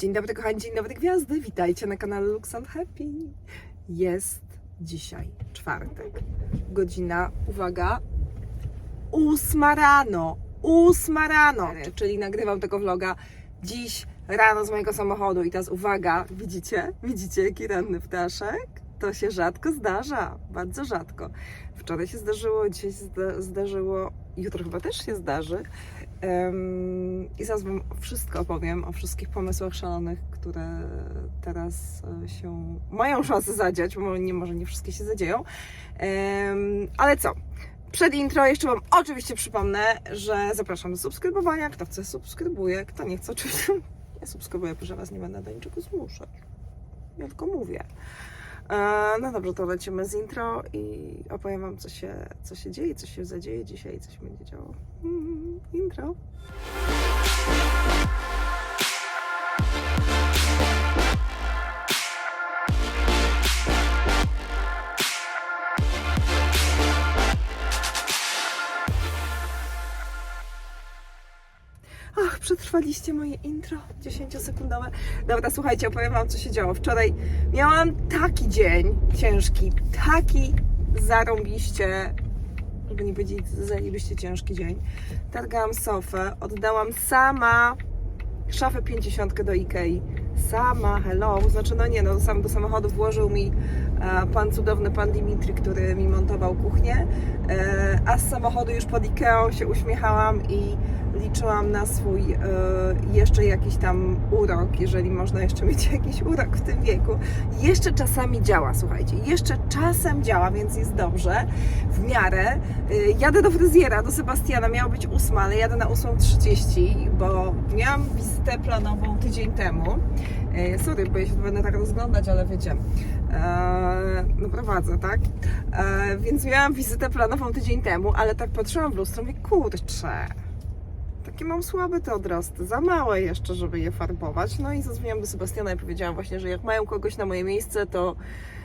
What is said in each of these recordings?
Dzień dobry kochani, dzień dobry gwiazdy, witajcie na kanale Lux and Happy. Jest dzisiaj czwartek, godzina, uwaga, ósma rano, ósma rano, czyli nagrywam tego vloga dziś rano z mojego samochodu i teraz uwaga, widzicie, widzicie jaki ranny ptaszek? To się rzadko zdarza, bardzo rzadko. Wczoraj się zdarzyło, dzisiaj się zda- zdarzyło, jutro chyba też się zdarzy. I zaraz Wam wszystko opowiem o wszystkich pomysłach szalonych, które teraz e, się mają szansę zadziać, bo nie, może nie wszystkie się zadzieją. Ale co? Przed intro jeszcze Wam oczywiście przypomnę, że zapraszam do subskrybowania. Kto chce, subskrybuje. Kto nie chce, oczywiście nie subskrybuje, proszę Was, nie będę do niczego zmuszać. Ja tylko mówię. No dobrze, to lecimy z intro i opowiem Wam, co się, co się dzieje, co się zadzieje dzisiaj co się będzie działo. Mm, Intro. Przetrwaliście moje intro 10-sekundowe. Dobra, słuchajcie, opowiem Wam, co się działo. Wczoraj miałam taki dzień ciężki, taki zarąbiście, żeby nie powiedzieć zajebiście ciężki dzień. Targałam sofę, oddałam sama szafę 50 do Ikei. Sama, hello. Znaczy, no nie, no sam do samochodu włożył mi e, pan cudowny, pan Dimitri, który mi montował kuchnię. E, a z samochodu już pod Ikeą się uśmiechałam i liczyłam na swój e, jeszcze jakiś tam urok, jeżeli można jeszcze mieć jakiś urok w tym wieku. Jeszcze czasami działa, słuchajcie, jeszcze czasem działa, więc jest dobrze, w miarę. E, jadę do fryzjera, do Sebastiana, miało być ósma, ale jadę na 8.30, bo miałam wizytę planową tydzień temu. E, sorry, bo ja się będę tak rozglądać, ale wiecie, no prowadzę, tak? Więc miałam wizytę planową tydzień temu, ale tak patrzyłam w lustro i mówię, kurczę, takie mam słabe te odrosty, za małe jeszcze, żeby je farbować. No i zadzwoniłam do Sebastiana i powiedziałam właśnie, że jak mają kogoś na moje miejsce, to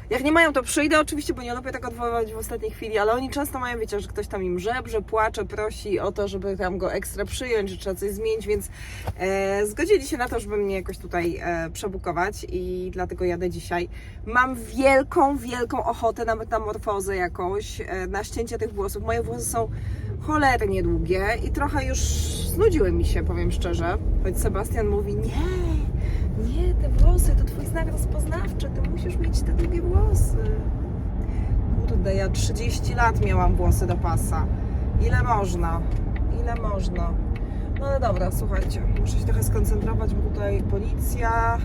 jak nie mają, to przyjdę oczywiście, bo nie lubię tak odwoływać w ostatniej chwili, ale oni często mają, wiecie, że ktoś tam im żebrze, płacze, prosi o to, żeby tam go ekstra przyjąć, że trzeba coś zmienić, więc e, zgodzili się na to, żeby mnie jakoś tutaj e, przebukować i dlatego jadę dzisiaj. Mam wielką, wielką ochotę na metamorfozę jakąś, e, na ścięcie tych włosów. Moje włosy są cholernie długie i trochę już znudziły mi się, powiem szczerze. Choć Sebastian mówi, nie, nie, te włosy to twój znak rozpoznawczy, ty musisz mieć te długie włosy. Kurde, ja 30 lat miałam włosy do pasa. Ile można? Ile można? No dobra, słuchajcie, muszę się trochę skoncentrować, bo tutaj policja.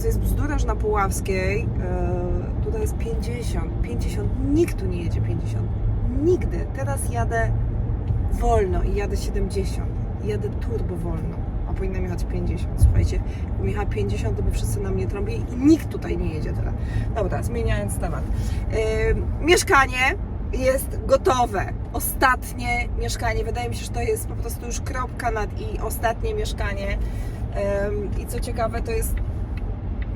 To jest bzdura, że na Puławskiej yy, tutaj jest 50, 50, nikt tu nie jedzie 50. Nigdy. Teraz jadę wolno i jadę 70. Jadę turbo wolno, a powinnam jechać 50. Słuchajcie, jakbym jechała 50, to by wszyscy na mnie trąbili i nikt tutaj nie jedzie teraz. Dobra, zmieniając temat. Yy, mieszkanie jest gotowe. Ostatnie mieszkanie. Wydaje mi się, że to jest po prostu już kropka nad i ostatnie mieszkanie. I co ciekawe, to jest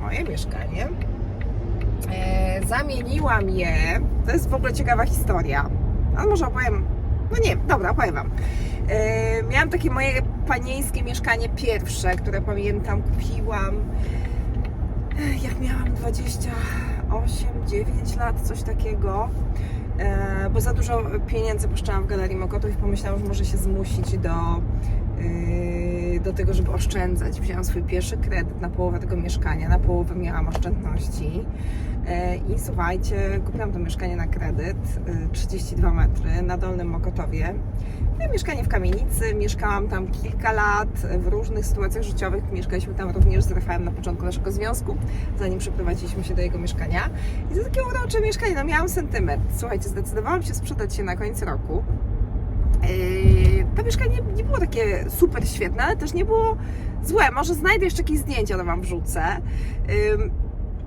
moje mieszkanie. E, zamieniłam je. To jest w ogóle ciekawa historia. Ale może opowiem. No nie, dobra, opowiem Wam. E, miałam takie moje panieńskie mieszkanie pierwsze, które pamiętam, kupiłam eh, jak miałam 28, 9 lat, coś takiego. E, bo za dużo pieniędzy puszczałam w Galerii Mokotów i pomyślałam, że może się zmusić do, yy, do tego, żeby oszczędzać. Wzięłam swój pierwszy kredyt na połowę tego mieszkania, na połowę miałam oszczędności. E, I słuchajcie, kupiłam to mieszkanie na kredyt, y, 32 metry na Dolnym Mokotowie. E, Mieszkanie w kamienicy, mieszkałam tam kilka lat w różnych sytuacjach życiowych. Mieszkaliśmy tam również z Rafałem na początku naszego związku, zanim przeprowadziliśmy się do jego mieszkania. I to takie urocze mieszkanie, no miałam sentyment. Słuchajcie, zdecydowałam się sprzedać się na koniec roku. Yy, to mieszkanie nie było takie super świetne, ale też nie było złe. Może znajdę jeszcze jakieś zdjęcia, to Wam wrzucę.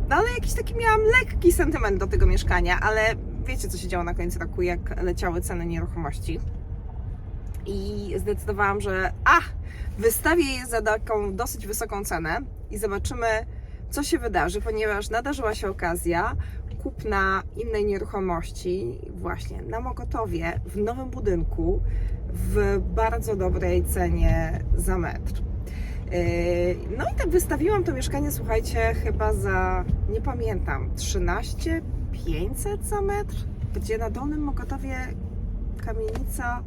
No ale jakiś taki miałam lekki sentyment do tego mieszkania, ale wiecie co się działo na koniec roku, jak leciały ceny nieruchomości. I zdecydowałam, że ach, wystawię je za taką dosyć wysoką cenę i zobaczymy, co się wydarzy, ponieważ nadarzyła się okazja kupna innej nieruchomości właśnie na Mokotowie w nowym budynku w bardzo dobrej cenie za metr. Yy, No i tak wystawiłam to mieszkanie, słuchajcie, chyba za, nie pamiętam, 13 500 za metr, gdzie na Dolnym Mokotowie kamienica,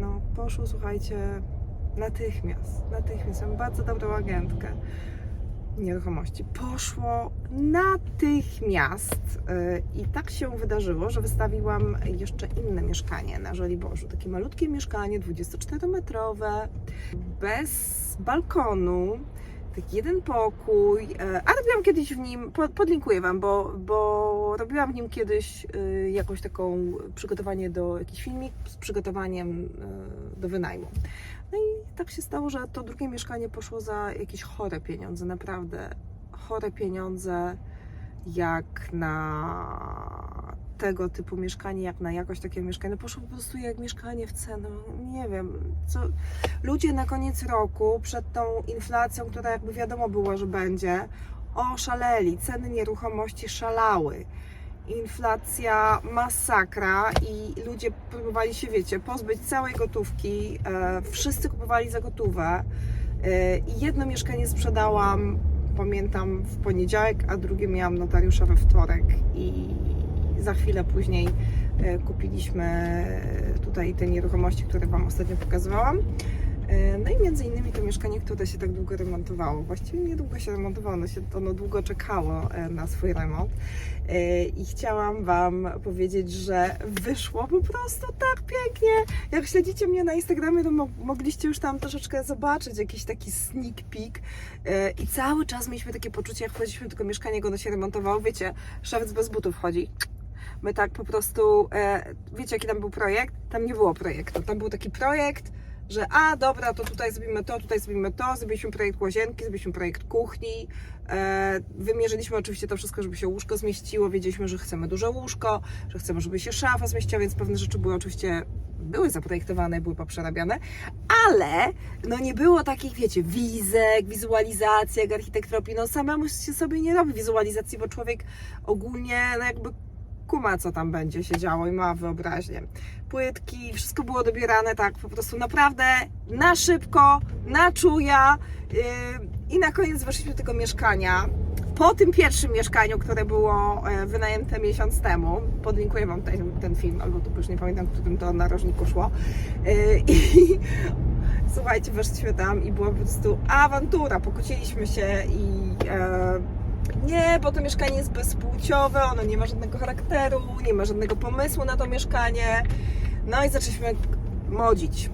no poszło, słuchajcie, natychmiast, natychmiast, mam bardzo dobrą agentkę nieruchomości. Poszło natychmiast yy, i tak się wydarzyło, że wystawiłam jeszcze inne mieszkanie na Żoliborzu. Takie malutkie mieszkanie, 24-metrowe, bez balkonu, taki jeden pokój, e, a robiłam kiedyś w nim, po- podlinkuję Wam, bo, bo robiłam w nim kiedyś y, jakąś taką przygotowanie do, jakiś filmik z przygotowaniem y, do wynajmu. No i tak się stało, że to drugie mieszkanie poszło za jakieś chore pieniądze, naprawdę chore pieniądze jak na tego typu mieszkanie, jak na jakość takiego mieszkania. No poszło po prostu jak mieszkanie w cenę. Nie wiem, co ludzie na koniec roku, przed tą inflacją, która jakby wiadomo było, że będzie, oszaleli. Ceny nieruchomości szalały. Inflacja masakra i ludzie próbowali się, wiecie, pozbyć całej gotówki. E, wszyscy kupowali za gotówę. E, jedno mieszkanie sprzedałam, pamiętam, w poniedziałek, a drugie miałam notariusza we wtorek. I za chwilę później e, kupiliśmy tutaj te nieruchomości, które Wam ostatnio pokazywałam. E, No i między innymi to mieszkanie, które się tak długo remontowało. Właściwie niedługo się remontowało, ono, się, ono długo czekało e, na swój remont. E, I chciałam Wam powiedzieć, że wyszło po prostu tak pięknie. Jak śledzicie mnie na Instagramie, to mo- mogliście już tam troszeczkę zobaczyć jakiś taki sneak peek. E, I cały czas mieliśmy takie poczucie, jak wchodziliśmy do tego mieszkania, jak ono się remontowało. Wiecie, szewc bez butów chodzi. My tak po prostu, e, wiecie jaki tam był projekt? Tam nie było projektu. Tam był taki projekt, że a dobra, to tutaj zrobimy to, tutaj zrobimy to, zrobiliśmy projekt łazienki, zrobiliśmy projekt kuchni, e, wymierzyliśmy oczywiście to wszystko, żeby się łóżko zmieściło, wiedzieliśmy, że chcemy duże łóżko, że chcemy, żeby się szafa zmieściła, więc pewne rzeczy były oczywiście, były zaprojektowane, były poprzerabiane, ale no nie było takich, wiecie, wizek, wizualizacji, jak architekt robi, no samemu się sobie nie robi wizualizacji, bo człowiek ogólnie no jakby kuma, co tam będzie się działo i ma wyobraźnię. Płytki, wszystko było dobierane tak po prostu naprawdę na szybko, na czuja yy, i na koniec weszliśmy do tego mieszkania. Po tym pierwszym mieszkaniu, które było e, wynajęte miesiąc temu, podlinkuję Wam ten, ten film, albo to już nie pamiętam, którym to narożniku szło. Yy, I słuchajcie, weszliśmy tam i była po prostu awantura. Pokłóciliśmy się i e, nie, bo to mieszkanie jest bezpłciowe, ono nie ma żadnego charakteru, nie ma żadnego pomysłu na to mieszkanie. No i zaczęliśmy modzić,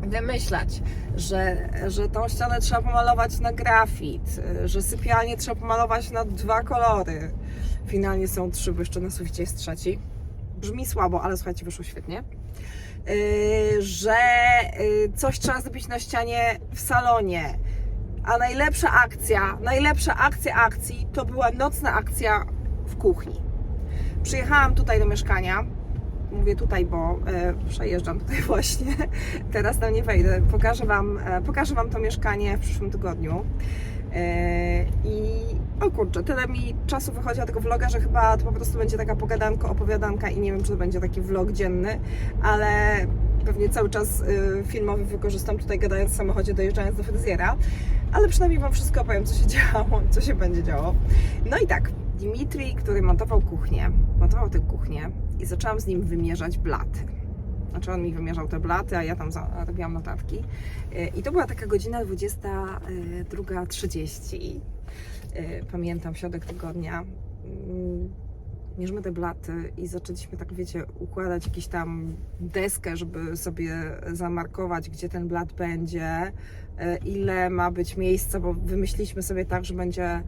wymyślać, że, że tą ścianę trzeba pomalować na grafit, że sypialnię trzeba pomalować na dwa kolory. Finalnie są trzy, bo jeszcze na suficie jest trzeci. Brzmi słabo, ale słuchajcie, wyszło świetnie. Yy, że yy, coś trzeba zrobić na ścianie w salonie. A najlepsza akcja, najlepsza akcja akcji to była nocna akcja w kuchni. Przyjechałam tutaj do mieszkania. Mówię tutaj, bo e, przejeżdżam tutaj właśnie. Teraz tam nie wejdę. Pokażę wam, e, pokażę wam to mieszkanie w przyszłym tygodniu. E, I o kurczę, tyle mi czasu wychodzi na tego vloga, że chyba to po prostu będzie taka pogadanka, opowiadanka i nie wiem, czy to będzie taki vlog dzienny, ale pewnie cały czas y, filmowy wykorzystam tutaj gadając w samochodzie, dojeżdżając do fryzjera, ale przynajmniej Wam wszystko opowiem, co się działo, co się będzie działo. No i tak, Dimitri, który montował kuchnię, montował tę kuchnię i zaczęłam z nim wymierzać blaty. Znaczy on mi wymierzał te blaty, a ja tam robiłam notatki. Y, I to była taka godzina 22.30. Y, Pamiętam, środek tygodnia. Mierzymy te blaty i zaczęliśmy tak, wiecie, układać jakąś tam deskę, żeby sobie zamarkować, gdzie ten blat będzie, y, ile ma być miejsca, bo wymyśliliśmy sobie tak, że będzie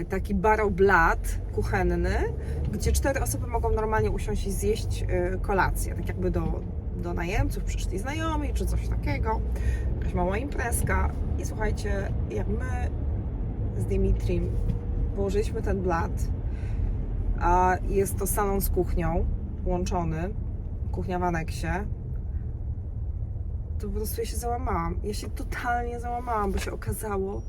y, taki baroblat kuchenny, gdzie cztery osoby mogą normalnie usiąść i zjeść y, kolację, tak jakby do, do najemców, przyszli znajomi czy coś takiego, jakaś mała imprezka. I słuchajcie, jak my z Dimitrim położyliśmy ten blat, a jest to salon z kuchnią łączony, kuchnia w aneksie, to po prostu ja się załamałam. Ja się totalnie załamałam, bo się okazało,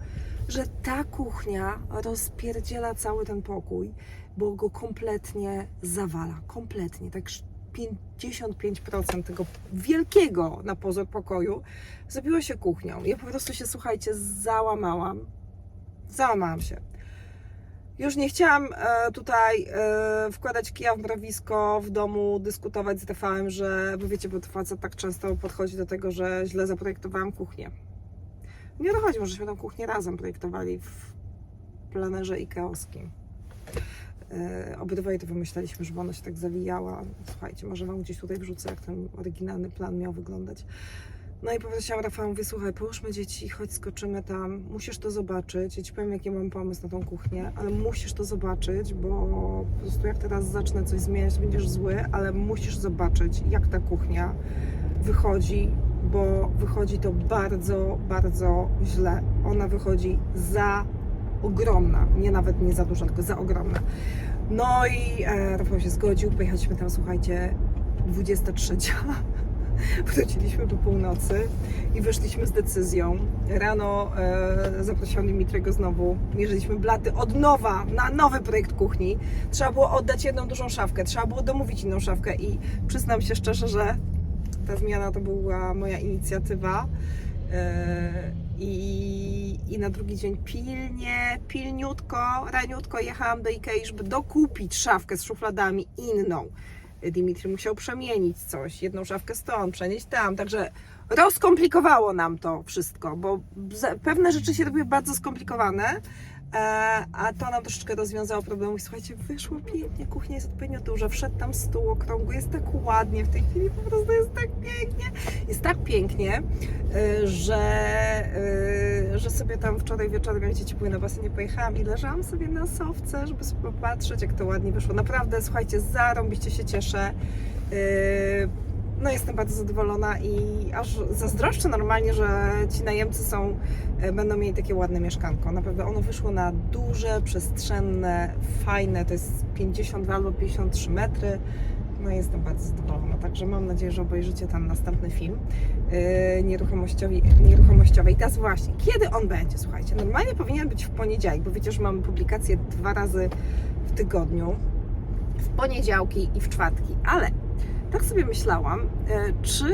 że ta kuchnia rozpierdziela cały ten pokój, bo go kompletnie zawala. Kompletnie. Tak sz- 55% tego wielkiego na pozór pokoju zrobiło się kuchnią. Ja po prostu się, słuchajcie, załamałam. Załamałam się. Już nie chciałam e, tutaj e, wkładać kija w mrowisko w domu, dyskutować z Rafałem, że, bo wiecie, bo facet tak często podchodzi do tego, że źle zaprojektowałam kuchnię. Nie dochodzi, może żeśmy tą kuchnię razem projektowali w planerze Ikeowskim. E, obydwoje to wymyślaliśmy, żeby ona się tak zawijała. Słuchajcie, może Wam gdzieś tutaj wrzucę, jak ten oryginalny plan miał wyglądać. No i powiedziałam Rafał, mówię, słuchaj, połóżmy dzieci, chodź skoczymy tam, musisz to zobaczyć. Ja Ci powiem, jaki mam pomysł na tą kuchnię, ale musisz to zobaczyć, bo po prostu jak teraz zacznę coś zmieniać, to będziesz zły, ale musisz zobaczyć, jak ta kuchnia wychodzi, bo wychodzi to bardzo, bardzo źle. Ona wychodzi za ogromna, nie nawet nie za duża, tylko za ogromna. No i e, Rafał się zgodził, pojechaliśmy tam, słuchajcie, 23. Wróciliśmy po północy i wyszliśmy z decyzją. Rano e, zaprosili Mitrego znowu. Mierzyliśmy blaty od nowa na nowy projekt kuchni. Trzeba było oddać jedną dużą szafkę, trzeba było domówić inną szafkę i przyznam się szczerze, że ta zmiana to była moja inicjatywa. E, I, I na drugi dzień pilnie, pilniutko, raniutko jechałam do Ikei, żeby dokupić szafkę z szufladami inną. Dimitri musiał przemienić coś, jedną szafkę stąd, przenieść tam, także rozkomplikowało nam to wszystko, bo pewne rzeczy się robiły bardzo skomplikowane, a to nam troszeczkę rozwiązało problem. I słuchajcie, wyszło pięknie, kuchnia jest odpowiednio duża, wszedł tam stół okrągły, jest tak ładnie, w tej chwili po prostu jest tak pięknie, jest tak pięknie, e, że, e, że sobie tam wczoraj wieczorem, jak dzieci były na basenie, pojechałam i leżałam sobie na sofce, żeby sobie popatrzeć, jak to ładnie wyszło. Naprawdę, słuchajcie, zarąbiście się cieszę. No jestem bardzo zadowolona i aż zazdroszczę normalnie, że ci najemcy są, e, będą mieli takie ładne mieszkanko. Naprawdę ono wyszło na duże, przestrzenne, fajne, to jest 52 albo 53 metry. No jestem bardzo zadowolona, także mam nadzieję, że obejrzycie tam następny film nieruchomościowy, nieruchomościowej. I teraz właśnie, kiedy on będzie? Słuchajcie, normalnie powinien być w poniedziałek, bo wiecie, że mamy publikację dwa razy w tygodniu, w poniedziałki i w czwartki, ale tak sobie myślałam, e, czy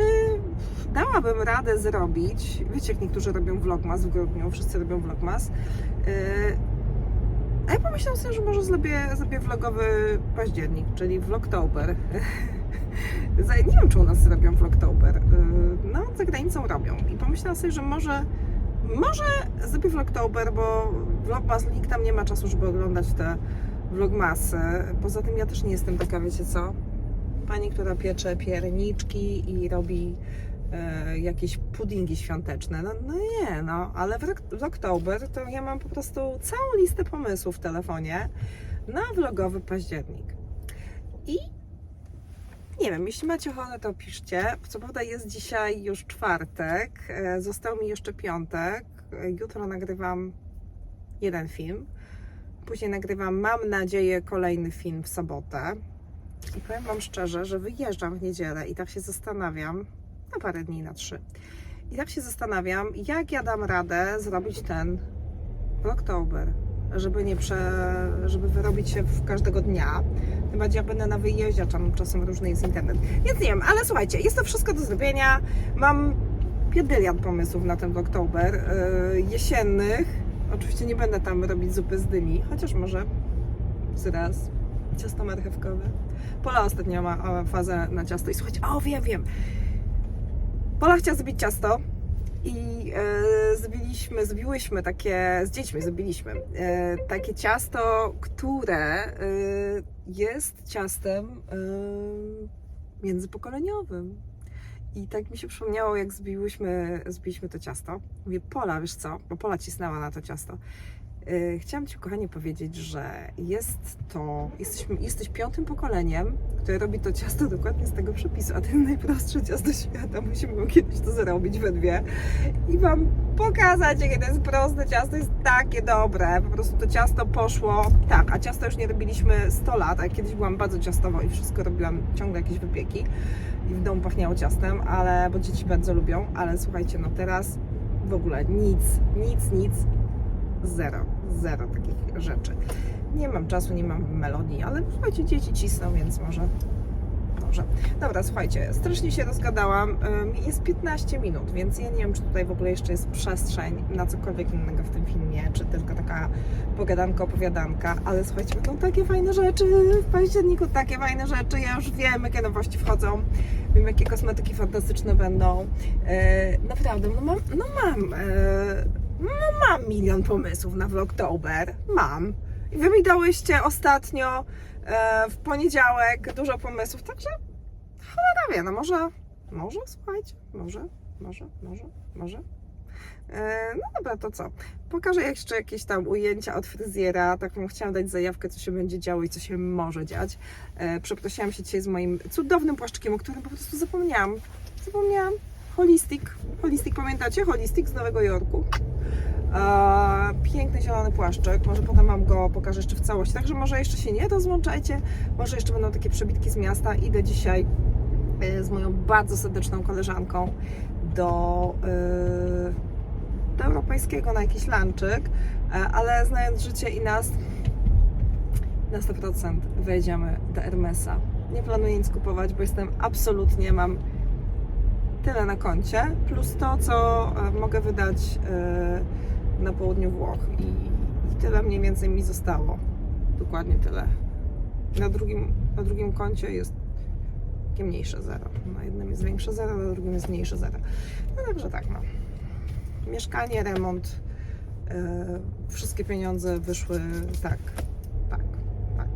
dałabym radę zrobić, wiecie jak niektórzy robią vlogmas w grudniu, wszyscy robią vlogmas, e, a ja pomyślałam sobie, że może zrobię, zrobię vlogowy październik, czyli vlogtober. Nie wiem, czy u nas robią vlogtober. E, No, za granicą robią. I pomyślałam sobie, że może, może zrobię vlogtober, bo vlogmas, nikt tam nie ma czasu, żeby oglądać te vlogmasy. Poza tym ja też nie jestem taka, wiecie co, pani, która piecze pierniczki i robi e, jakieś puddingi świąteczne. No, no nie, no, ale w, w oktober to ja mam po prostu całą listę pomysłów w telefonie na vlogowy październik. I nie wiem, jeśli macie ochotę, to piszcie. Co prawda jest dzisiaj już czwartek, e, został mi jeszcze piątek. Jutro nagrywam jeden film. Później nagrywam, mam nadzieję, kolejny film w sobotę. I powiem Wam szczerze, że wyjeżdżam w niedzielę i tak się zastanawiam, na parę dni, na trzy. I tak się zastanawiam, jak ja dam radę zrobić ten Oktober, żeby nie prze, żeby wyrobić się w każdego dnia. Tym bardziej jak będę na wyjeździe, tam czasem różny jest internet. Więc nie wiem, ale słuchajcie, jest to wszystko do zrobienia. Mam piedyliard pomysłów na ten Oktober, yy, jesiennych. Oczywiście nie będę tam robić zupy z dyni, chociaż może zaraz ciasto marchewkowe. Pola ostatnio ma e, fazę na ciasto i słuchajcie, o wiem, wiem. Pola chciała zrobić ciasto i e, zrobiliśmy, zrobiłyśmy takie, z dziećmi zrobiliśmy e, takie ciasto, które e, jest ciastem e, międzypokoleniowym. I tak mi się przypomniało, jak zbiłyśmy, zbiliśmy to ciasto. Mówię, Pola, wiesz co, bo Pola cisnęła na to ciasto. Yy, Chciałam Ci, kochanie, powiedzieć, że jest to, jesteśmy, jesteś piątym pokoleniem, które robi to ciasto dokładnie z tego przepisu, a jest najprostsze ciasto świata. Musimy kiedyś to zrobić we dwie i Wam pokazać, jakie to jest proste ciasto, jest takie dobre. Po prostu to ciasto poszło, tak, a ciasto już nie robiliśmy 100 lat, a kiedyś byłam bardzo ciastowo i wszystko robiłam, ciągle jakieś wypieki i w domu pachniało ciastem, ale, bo dzieci bardzo lubią, ale słuchajcie, no teraz w ogóle nic, nic, nic, zero, zero takich rzeczy. Nie mam czasu, nie mam melodii, ale słuchajcie, dzieci cisną, więc może Dobrze. Dobra, słuchajcie, strasznie się rozgadałam. Jest 15 minut, więc ja nie wiem, czy tutaj w ogóle jeszcze jest przestrzeń na cokolwiek innego w tym filmie, czy tylko taka pogadanka, opowiadanka, ale słuchajcie, będą takie fajne rzeczy w październiku, takie fajne rzeczy. Ja już wiem, jakie nowości wchodzą, wiem, jakie kosmetyki fantastyczne będą. E, naprawdę, no mam, no mam, e, no mam milion pomysłów na Vlogtober. Mam. I wy mi dałyście ostatnio e, w poniedziałek dużo pomysłów, także cholera wie, no może, może, słuchajcie, może, może, może, może. E, no dobra, to co? Pokażę jeszcze jakieś tam ujęcia od fryzjera, taką chciałam dać zajawkę, co się będzie działo i co się może dziać. E, przeprosiłam się dzisiaj z moim cudownym płaszczykiem, o którym po prostu zapomniałam. Zapomniałam. Holistic. Holistic, pamiętacie? Holistic z Nowego Jorku. Piękny zielony płaszczyk. Może potem Wam go pokażę jeszcze w całości. Także może jeszcze się nie rozłączajcie. Może jeszcze będą takie przebitki z miasta. Idę dzisiaj e, z moją bardzo serdeczną koleżanką do, e, do europejskiego na jakiś lanczyk, e, ale znając życie i nas, na 100% wejdziemy do Hermesa. Nie planuję nic kupować, bo jestem absolutnie, mam tyle na koncie, plus to, co e, mogę wydać e, na południu Włoch i, tyle mniej więcej mi zostało. Dokładnie tyle. Na drugim, na drugim koncie jest takie mniejsze zero. Na jednym jest większe zero, na drugim jest mniejsze zero. No także tak, no. Mieszkanie, remont, e, wszystkie pieniądze wyszły tak, tak, tak.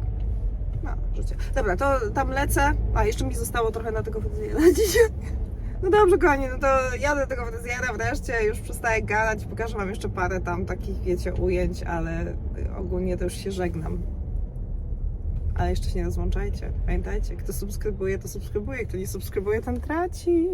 No, życie. Dobra, to tam lecę. A, jeszcze mi zostało trochę na tego fryzjera dzisiaj. No dobrze, kochani, no to jadę tego fryzjera wreszcie, już przestaję gadać, pokażę Wam jeszcze parę tam takich, wiecie, ujęć, ale ogólnie to już się żegnam. Ale jeszcze się nie rozłączajcie. Pamiętajcie, kto subskrybuje, to subskrybuje, kto nie subskrybuje, ten traci.